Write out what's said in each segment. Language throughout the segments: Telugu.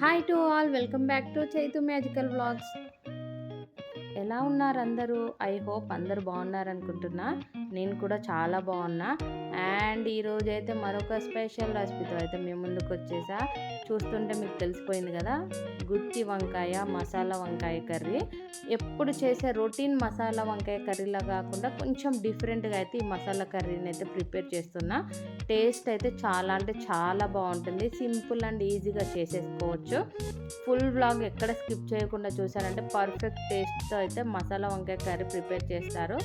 Hi to all, welcome back to Chaitu Magical Vlogs. ఎలా ఉన్నారు అందరూ ఐ హోప్ అందరు బాగున్నారు అనుకుంటున్నా నేను కూడా చాలా బాగున్నా అండ్ ఈరోజు అయితే మరొక స్పెషల్ రెసిపీతో అయితే మీ ముందుకు వచ్చేసా చూస్తుంటే మీకు తెలిసిపోయింది కదా గుత్తి వంకాయ మసాలా వంకాయ కర్రీ ఎప్పుడు చేసే రొటీన్ మసాలా వంకాయ కర్రీలా కాకుండా కొంచెం డిఫరెంట్గా అయితే ఈ మసాలా కర్రీని అయితే ప్రిపేర్ చేస్తున్నా టేస్ట్ అయితే చాలా అంటే చాలా బాగుంటుంది సింపుల్ అండ్ ఈజీగా చేసేసుకోవచ్చు ఫుల్ బ్లాగ్ ఎక్కడ స్కిప్ చేయకుండా చూసారంటే పర్ఫెక్ట్ టేస్ట్తో అయితే మసాలా వంకాయ కర్రీ ప్రిపేర్ చేస్తారు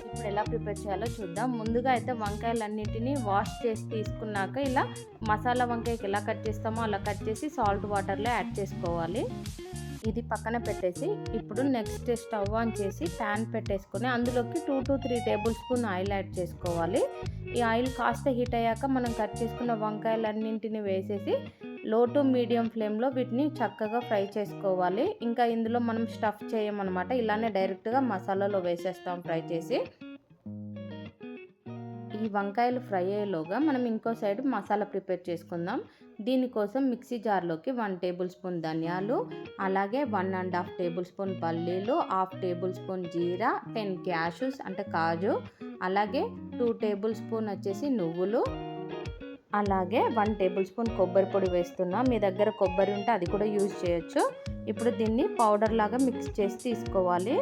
ఇప్పుడు ఎలా ప్రిపేర్ చేయాలో చూద్దాం ముందుగా అయితే వంకాయలన్నిటిని వాష్ చేసి తీసుకున్నాక ఇలా మసాలా వంకాయకి ఎలా కట్ చేస్తామో అలా కట్ చేసి సాల్ట్ వాటర్లో యాడ్ చేసుకోవాలి ఇది పక్కన పెట్టేసి ఇప్పుడు నెక్స్ట్ స్టవ్ ఆన్ చేసి ప్యాన్ పెట్టేసుకొని అందులోకి two to three tablespoon oil add చేసుకోవాలి ఈ ఆయిల్ కాస్త హీట్ అయ్యాక మనం కట్ చేసుకున్న వంకాయలన్నింటిని వేసేసి లో టు మీడియం ఫ్లేమ్లో వీటిని చక్కగా ఫ్రై చేసుకోవాలి ఇంకా ఇందులో మనం స్టఫ్ చేయమన్నమాట ఇలానే డైరెక్ట్గా మసాలాలో వేసేస్తాం ఫ్రై చేసి ఈ వంకాయలు ఫ్రై అయ్యేలోగా మనం ఇంకో సైడ్ మసాలా ప్రిపేర్ చేసుకుందాం దీనికోసం మిక్సీ జార్లోకి వన్ టేబుల్ స్పూన్ ధనియాలు అలాగే one and half tablespoon పల్లీలు హాఫ్ టేబుల్ స్పూన్ జీరా టెన్ క్యాషూస్ అంటే కాజు అలాగే టూ టేబుల్ స్పూన్ వచ్చేసి నువ్వులు అలాగే వన్ టేబుల్ స్పూన్ కొబ్బరి పొడి వేస్తున్నా మీ దగ్గర కొబ్బరి ఉంటే అది కూడా యూజ్ చేయొచ్చు ఇప్పుడు దీన్ని పౌడర్ లాగా మిక్స్ చేసి తీసుకోవాలి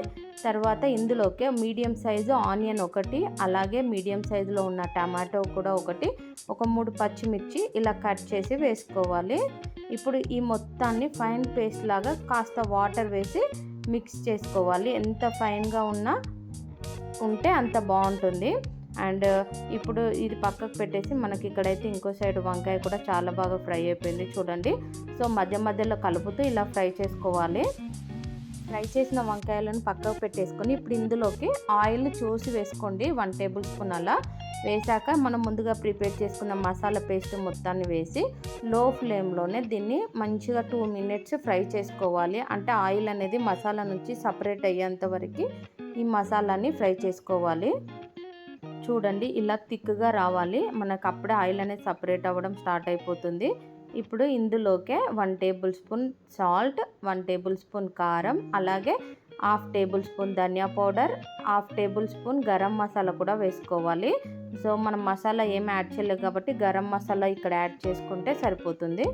తర్వాత ఇందులోకి మీడియం సైజు ఆనియన్ ఒకటి అలాగే మీడియం సైజులో ఉన్న టమాటో కూడా ఒకటి ఒక మూడు పచ్చిమిర్చి ఇలా కట్ చేసి వేసుకోవాలి ఇప్పుడు ఈ మొత్తాన్ని ఫైన్ పేస్ట్ లాగా కాస్త వాటర్ వేసి మిక్స్ చేసుకోవాలి ఎంత ఫైన్గా ఉన్నా ఉంటే అంత బాగుంటుంది అండ్ ఇప్పుడు ఇది పక్కకు పెట్టేసి మనకి ఇక్కడైతే ఇంకో సైడ్ వంకాయ కూడా చాలా బాగా ఫ్రై అయిపోయింది చూడండి సో మధ్య మధ్యలో కలుపుతూ ఇలా ఫ్రై చేసుకోవాలి ఫ్రై చేసిన వంకాయలను పక్కకు పెట్టేసుకొని ఇప్పుడు ఇందులోకి ఆయిల్ చూసి వేసుకోండి వన్ టేబుల్ స్పూన్ అలా వేశాక మనం ముందుగా ప్రిపేర్ చేసుకున్న మసాలా పేస్ట్ మొత్తాన్ని వేసి లో ఫ్లేమ్లోనే దీన్ని మంచిగా టూ మినిట్స్ ఫ్రై చేసుకోవాలి అంటే ఆయిల్ అనేది మసాలా నుంచి సపరేట్ అయ్యేంత వరకు ఈ మసాలాని ఫ్రై చేసుకోవాలి చూడండి ఇలా థిక్గా రావాలి మనకు అప్పుడే ఆయిల్ అనేది సపరేట్ అవ్వడం స్టార్ట్ అయిపోతుంది ఇప్పుడు ఇందులోకే one tablespoon salt one tablespoon కారం అలాగే హాఫ్ టేబుల్ స్పూన్ ధనియా powder half tablespoon garam masala కూడా వేసుకోవాలి సో మనం మసాలా ఏం యాడ్ చేయలేదు కాబట్టి గరం మసాలా ఇక్కడ యాడ్ చేసుకుంటే సరిపోతుంది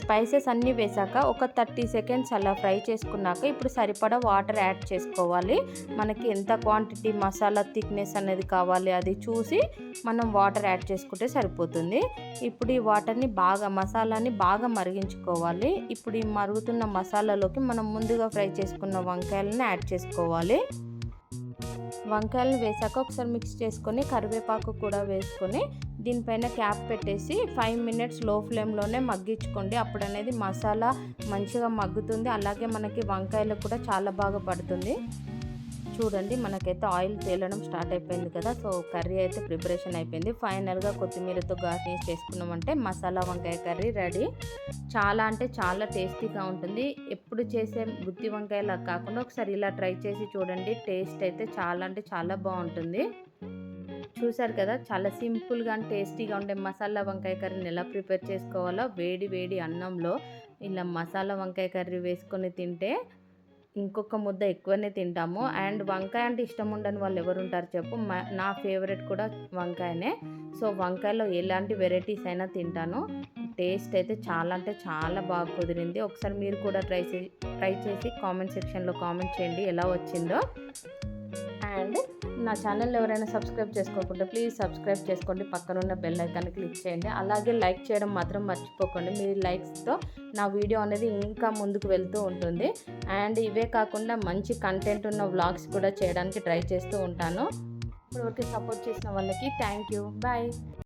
స్పైసెస్ అన్నీ వేసాక ఒక థర్టీ సెకండ్స్ అలా ఫ్రై చేసుకున్నాక ఇప్పుడు సరిపడా వాటర్ యాడ్ చేసుకోవాలి మనకి ఎంత క్వాంటిటీ మసాలా థిక్నెస్ అనేది కావాలి అది చూసి మనం వాటర్ యాడ్ చేసుకుంటే సరిపోతుంది ఇప్పుడు ఈ వాటర్ని బాగా మసాలాని బాగా మరిగించుకోవాలి ఇప్పుడు ఈ మరుగుతున్న మసాలాలోకి మనం ముందుగా ఫ్రై చేసుకున్న వంకాయలని యాడ్ చేసుకోవాలి వంకాయలు వేసాక ఒకసారి మిక్స్ చేసుకొని కరివేపాకు కూడా వేసుకొని దీనిపైన క్యాప్ పెట్టేసి ఫైవ్ మినిట్స్ లో ఫ్లేమ్లోనే మగ్గించుకోండి అప్పుడు అనేది మసాలా మంచిగా మగ్గుతుంది అలాగే మనకి వంకాయలు కూడా చాలా బాగా పడుతుంది చూడండి మనకైతే ఆయిల్ తేలడం స్టార్ట్ అయిపోయింది కదా సో కర్రీ అయితే ప్రిపరేషన్ అయిపోయింది ఫైనల్గా కొత్తిమీరతో గార్నిష్ చేసుకున్నామంటే మసాలా వంకాయ కర్రీ రెడీ చాలా అంటే చాలా టేస్టీగా ఉంటుంది ఎప్పుడు చేసే గుత్తి వంకాయలా కాకుండా ఒకసారి ఇలా ట్రై చేసి చూడండి టేస్ట్ అయితే చాలా అంటే చాలా బాగుంటుంది చూసారు కదా చాలా సింపుల్గా అండ్ టేస్టీగా ఉండే మసాలా వంకాయ కర్రీని ఎలా ప్రిపేర్ చేసుకోవాలో వేడి వేడి అన్నంలో ఇలా మసాలా వంకాయ కర్రీ వేసుకొని తింటే ఇంకొక ముద్ద ఎక్కువనే తింటాము అండ్ వంకాయ అంటే ఇష్టం ఉండని వాళ్ళు ఎవరు ఉంటారు చెప్పు నా ఫేవరెట్ కూడా వంకాయనే సో వంకాయలో ఎలాంటి వెరైటీస్ అయినా తింటాను టేస్ట్ అయితే చాలా అంటే చాలా బాగా కుదిరింది ఒకసారి మీరు కూడా ట్రై చే ట్రై చేసి కామెంట్ సెక్షన్లో కామెంట్ చేయండి ఎలా వచ్చిందో అండ్ నా ఛానల్ ఎవరైనా సబ్స్క్రైబ్ చేసుకోకుండా ప్లీజ్ సబ్స్క్రైబ్ చేసుకోండి పక్కన ఉన్న బెల్ ఐకాన్ క్లిక్ చేయండి అలాగే లైక్ చేయడం మాత్రం మర్చిపోకండి మీ లైక్స్తో నా వీడియో అనేది ఇంకా ముందుకు వెళ్తూ ఉంటుంది అండ్ ఇవే కాకుండా మంచి కంటెంట్ ఉన్న వ్లాగ్స్ కూడా చేయడానికి ట్రై చేస్తూ ఉంటాను ఇప్పటివరకు సపోర్ట్ చేసిన వాళ్ళకి థ్యాంక్ యూ బాయ్